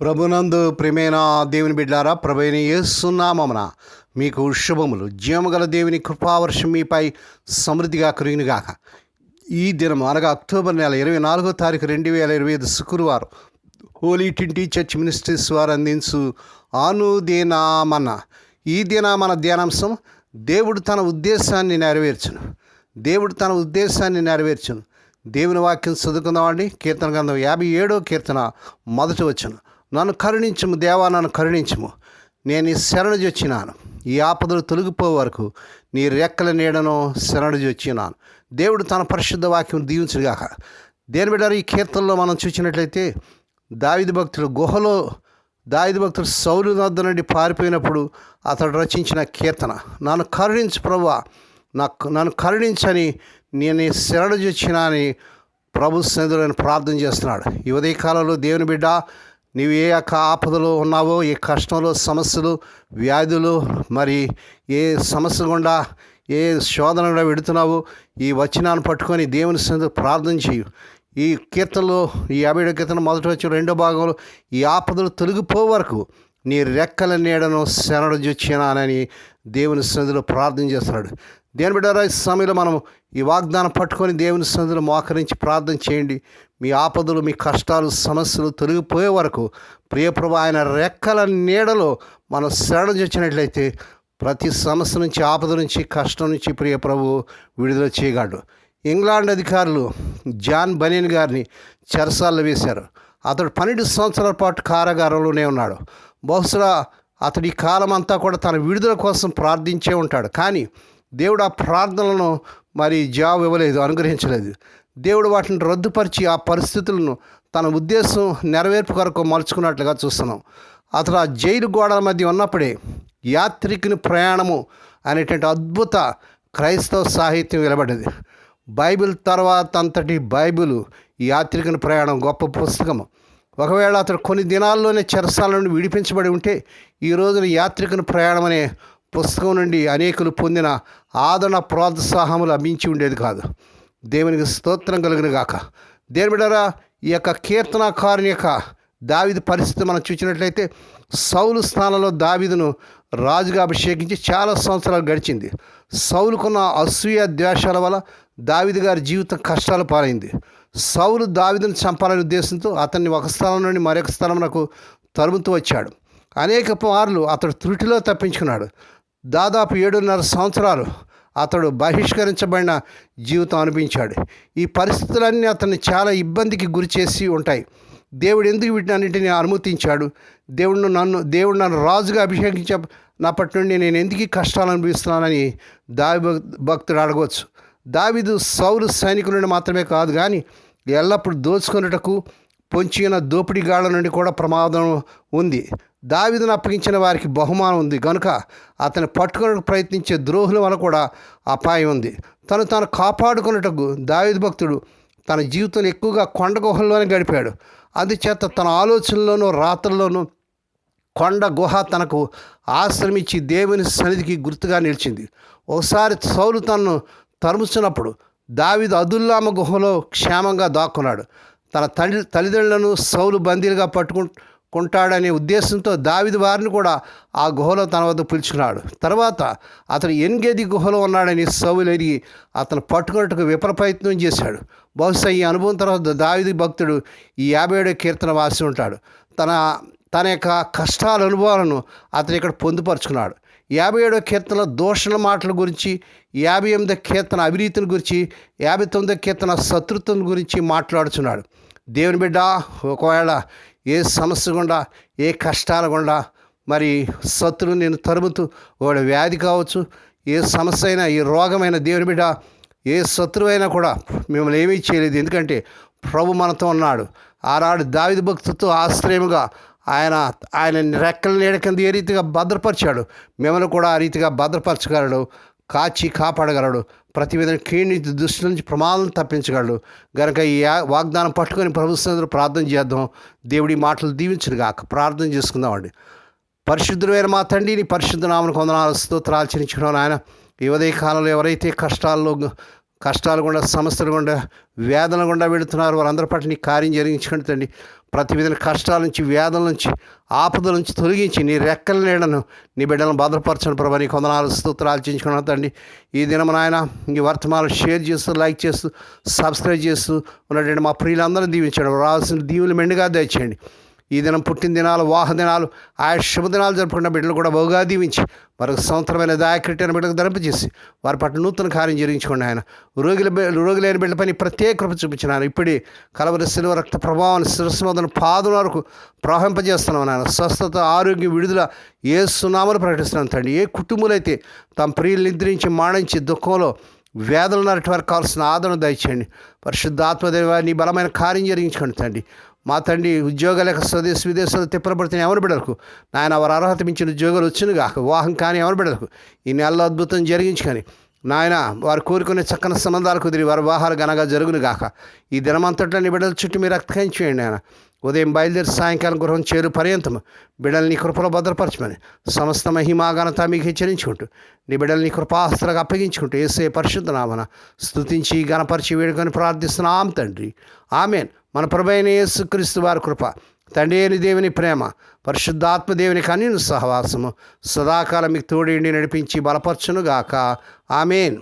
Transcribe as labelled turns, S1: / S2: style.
S1: ప్రభునందు ప్రేమైన దేవుని బిడ్డారా ప్రభైన ఏసునామమున మీకు శుభములు. జీవముగల దేవుని కృపావర్షం మీపై సమృద్ధిగా కురిగినగాక ఈ దినం అనగా అక్టోబర్ నెల ఇరవై నాలుగో తారీఖు రెండు వేల ఇరవై ఐదు శుక్రవారం. హోలీ టింటి చర్చ్ మినిస్ట్రీస్ వారు అందించు ఆనుదేనామన్న ఈ దినామన ధ్యానాంశం దేవుడు తన ఉద్దేశాన్ని నెరవేర్చును. దేవుడు తన ఉద్దేశాన్ని నెరవేర్చును. దేవుని వాక్యం చదువుకుందామండి. కీర్తన గ్రంథం యాభై ఏడో కీర్తన మొదటి వచ్చును నన్ను కరుణించము దేవా నన్ను కరుణించము. నేను శరణు వచ్చినాను ఈ ఆపదలు తొలగిపో వరకు నీ రెక్కల నీడను శరణు వచ్చినాను దేవుడు తన పరిశుద్ధ వాక్యం దీవించుగాక. దేని బిడ్డారు ఈ కీర్తనలో మనం చూసినట్లయితే దావిది భక్తుడు గుహలో దావిది భక్తుడు సౌలు వద్ద నుండి పారిపోయినప్పుడు అతడు రచించిన కీర్తన. నన్ను కరుణించు ప్రభా నాకు నన్ను కరుణించని నేను శరణు వచ్చినా అని ప్రభు సన్నిధిలో ప్రార్థన చేస్తున్నాడు. ఈ కాలంలో దేవుని బిడ్డ నీవు ఏ యొక్క ఆపదలో ఉన్నావో ఏ కష్టంలో సమస్యలు వ్యాధులు మరి ఏ సమస్య గుండా ఏ శోధన గుండా వెడుతున్నావో ఈ వచనాన్ని పట్టుకొని దేవుని సందు ప్రార్థన చేయు ఈ కీర్తనలో ఈ యాభై ఏడో కీర్తన మొదటి వచ్చి రెండో భాగంలో ఈ ఆపదలు తొలగిపో వరకు నీ రెక్కల నీడను శరణు దేవుని సన్నిధిలో ప్రార్థన చేస్తున్నాడు. దేని బిడ్డారా ఈ సమయంలో మనం ఈ వాగ్దానం పట్టుకొని దేవుని సన్నిధిలో మోకరించి ప్రార్థన చేయండి. మీ ఆపదలు మీ కష్టాలు సమస్యలు తొలగిపోయే వరకు ప్రియప్రభు ఆయన రెక్కల నీడలో మనం శరణం చేసినట్లయితే ప్రతి సమస్య నుంచి ఆపద నుంచి కష్టం నుంచి ప్రియప్రభు విడుదల చేయగలడు. ఇంగ్లాండ్ అధికారులు జాన్ బనీన్ గారిని చెరసాల్లో వేశారు. అతడు పన్నెండు సంవత్సరాల పాటు కారాగారంలోనే ఉన్నాడు. బహుశా అతడి కాలం అంతా కూడా తన విడుదల కోసం ప్రార్థించే ఉంటాడు. కానీ దేవుడు ఆ ప్రార్థనలను మరి జాబ్ ఇవ్వలేదు అనుగ్రహించలేదు. దేవుడు వాటిని రద్దుపరిచి ఆ పరిస్థితులను తన ఉద్దేశం నెరవేర్పు కొరకు మలుచుకున్నట్లుగా చూస్తున్నాం. అతడు ఆ జైలు గోడల మధ్య ఉన్నప్పుడే యాత్రికుని ప్రయాణము అనేటువంటి అద్భుత క్రైస్తవ సాహిత్యం వెలబడ్డది. బైబిల్ తర్వాత అంతటి బైబిల్ యాత్రికుని ప్రయాణం గొప్ప పుస్తకము. ఒకవేళ అతడు కొన్ని దినాల్లోనే చెరసాల నుండి విడిపించబడి ఉంటే ఈ రోజున యాత్రికుని ప్రయాణం అనే పుస్తకం నుండి అనేకులు పొందిన ఆదరణ ప్రోత్సాహము లభించి ఉండేది కాదు. దేవునికి స్తోత్రం కలిగిన గాక. దేని బిడ్డరా ఈ యొక్క కీర్తనాకారుని యొక్క దావిది పరిస్థితి మనం చూసినట్లయితే సౌలు స్థానంలో దావిదును రాజుగా అభిషేకించి చాలా సంవత్సరాలు గడిచింది. సౌలుకున్న అసూయ ద్వేషాల వల్ల దావిది గారి జీవితం కష్టాలు పాలైంది. సౌలు దావిదును చంపాలనే ఉద్దేశంతో అతన్ని ఒక స్థలం నుండి మరొక స్థలమునకు తరుముతూ వచ్చాడు. అనేక మార్లు అతడు త్రుటిలో తప్పించుకున్నాడు. దాదాపు ఏడున్నర సంవత్సరాలు అతడు బహిష్కరించబడిన జీవితం అనిపించాడు ఈ పరిస్థితులన్నీ అతన్ని చాలా ఇబ్బందికి గురి చేసి ఉంటాయి. దేవుడు ఎందుకు వీటినన్నింటినీ అనుమతించాడు? దేవుడు నన్ను దేవుడు నన్ను రాజుగా అభిషేకించినప్పటి నుండి నేను ఎందుకు కష్టాలు అనుభవిస్తున్నానని దావి భక్తుడు అడగవచ్చు. దావిదు సౌరు సైనికులను మాత్రమే కాదు కానీ ఎల్లప్పుడూ దోచుకున్నటకు పొంచిన దోపిడీగాళ్ళ నుండి కూడా ప్రమాదం ఉంది. దావిదను అప్పగించిన వారికి బహుమానం ఉంది. కనుక అతను పట్టుకునే ప్రయత్నించే ద్రోహుల వల్ల కూడా అపాయం ఉంది. తను తాను కాపాడుకున్నటకు దావిదు భక్తుడు తన జీవితం ఎక్కువగా కొండ గుహల్లోనే గడిపాడు. అందుచేత తన ఆలోచనలోనూ రాత్రుల్లోనూ కొండ గుహ తనకు ఆశ్రమించి దేవుని సన్నిధికి గుర్తుగా నిలిచింది. ఒకసారి సౌలు తనను తరుముచినప్పుడు దావిదు అదుల్లామ గుహలో క్షేమంగా దాక్కున్నాడు. తన తల్లి తల్లిదండ్రులను సౌలు బందీలుగా పట్టుకుంటాడనే ఉద్దేశంతో దావిది వారిని కూడా ఆ గుహలో తన వద్ద పిలుచుకున్నాడు. తర్వాత అతను ఎన్గేది గుహలో ఉన్నాడని సౌలు ఎరిగి అతను పట్టుకున్నట్టుకు విఫల ప్రయత్నం చేశాడు. బహుశా ఈ అనుభవం తర్వాత దావిది భక్తుడు ఈ యాభై ఏడో కీర్తన వాసి ఉంటాడు. తన తన యొక్క కష్టాల అనుభవాలను అతను ఇక్కడ పొందుపరుచుకున్నాడు. యాభై ఏడో కీర్తన దోషణ మాటల గురించి యాభై ఎనిమిదో కీర్తన అవినీతిని గురించి యాభై తొమ్మిదో కీర్తన శత్రుత్వం గురించి మాట్లాడుచున్నాడు. దేవుని బిడ్డ ఒకవేళ ఏ సమస్య గుండా ఏ కష్టాల గుండా మరి శత్రువు నేను తరుముతూ వాడు వ్యాధి కావచ్చు ఏ సమస్య అయినా ఏ రోగమైన దేవుని బిడ్డ ఏ శత్రువైనా కూడా మిమ్మల్ని ఏమీ చేయలేదు. ఎందుకంటే ప్రభు మనతో ఉన్నాడు. ఆనాడు దావిద భక్తుతో ఆశ్రయముగా ఆయన ఆయన రెక్కల నీడ కింద ఏ రీతిగా భద్రపరిచాడు. మిమ్మల్ని కూడా ఆ రీతిగా భద్రపరచగలడు. కాచి కాపాడగలడు. ప్రతి విధంగా కీడి దృష్టి నుంచి ప్రమాదం తప్పించగలడు. గనక ఈ వాగ్దానం పట్టుకొని ప్రభుత్వం ప్రార్థన చేద్దాం. దేవుడి మాటలు దీవించను గాక. ప్రార్థన చేసుకుందామండి పరిశుద్ధుడైన మా తండ్రిని పరిశుద్ధ నామను కొందనాలు స్తోత్రాలు చెల్లించడం ఆయన ఈ ఉదయ కాలంలో ఎవరైతే కష్టాల్లో కష్టాలు గుండా సమస్యలు గుండా వేదన గుండా వెళుతున్నారు. వారందరి పట్ల నీ కార్యం జరిగించుకుని తండ్రి. ప్రతి విధమైన కష్టాల నుంచి వేదల నుంచి ఆపదల నుంచి తొలగించి నీ రెక్కల నీడను నీ బిడ్డలను భద్రపరచను ప్రభా. నీ కొందనాలు స్తోత్రాలు చేయించుకున్నాను తండ్రి. ఈ దినం నాయన ఈ వర్తమానం షేర్ చేస్తూ లైక్ చేస్తూ సబ్స్క్రైబ్ చేస్తూ ఉన్నటువంటి మా ప్రియులందరూ దీవించండి. రావాల్సిన దీవులు మెండుగా దయచేయండి. ఈ దినం పుట్టిన దినాలు వాహ దినాలు ఆయా శుభదినాలు జరుపుకున్న బిడ్డలు కూడా బహుగా దీవించి మరొక సంవత్సరమైన దాయకట్టిన బిడ్డకు ధరింపజేసి వారి పట్ల నూతన కార్యం జరిగించుకోండి ఆయన. రోగుల రోగులైన బిడ్డ పని ప్రత్యేక కృప చూపించిన ఇప్పుడే కలవరి శిలువ రక్త ప్రభావాన్ని శిరస్సు మొదలు పాదం వరకు ప్రవహింపజేస్తున్నాం నాయన. స్వస్థత ఆరోగ్యం విడుదల ఏ సునామలు ప్రకటిస్తున్నాను తండ్రి. ఏ కుటుంబాలైతే తమ ప్రియులు నిద్రించి మాణించి దుఃఖంలో వేదలు నరటి వారికి కావాల్సిన ఆదరణ దయచేయండి. పరిశుద్ధాత్మదేవ నీ బలమైన కార్యం జరిగించుకోండి తండ్రి. మా తండ్రి ఉద్యోగాల స్వదేశ విదేశాలు తిప్పబడుతున్న ఎవరి బిడలకు? నాయన వారి అర్హత మించిన ఉద్యోగాలు వచ్చిన కాక వివాహం కానీ ఎవరి బిడలకు? ఈ నెలలో అద్భుతం జరిగించుకొని నాయన వారు కోరుకునే చక్కని సంబంధాలు కుదిరి వారి వివాహాలు ఘనంగా జరుగును గాక. ఈ దినమంతట్లో నీ బిడ్డల చుట్టూ మీరు రక్తకాయం చేయండి ఆయన ఉదయం బయలుదేరి సాయంకాలం గృహం చేరు పర్యంతం బిడల్ని కృపలో భద్రపరచమని సమస్త మహిమాగనత మీకు హెచ్చరించుకుంటూ నీ బిడల్ని కృపాస్త్రగా అప్పగించుకుంటూ ఏసే పరిశుద్ధ నామన స్తుతించి గణపరిచి వేడుకొని ప్రార్థిస్తున్నాం తండ్రి. ఆమెన్. మన ప్రభైన యేసుక్రీస్తు వారి కృప తండ్రి అయిన దేవుని ప్రేమ పరిశుద్ధాత్మ దేవుని కన్యను సహవాసము సదాకాలం మీకు తోడేండి నడిపించి బలపరచునుగాక. ఆమెన్.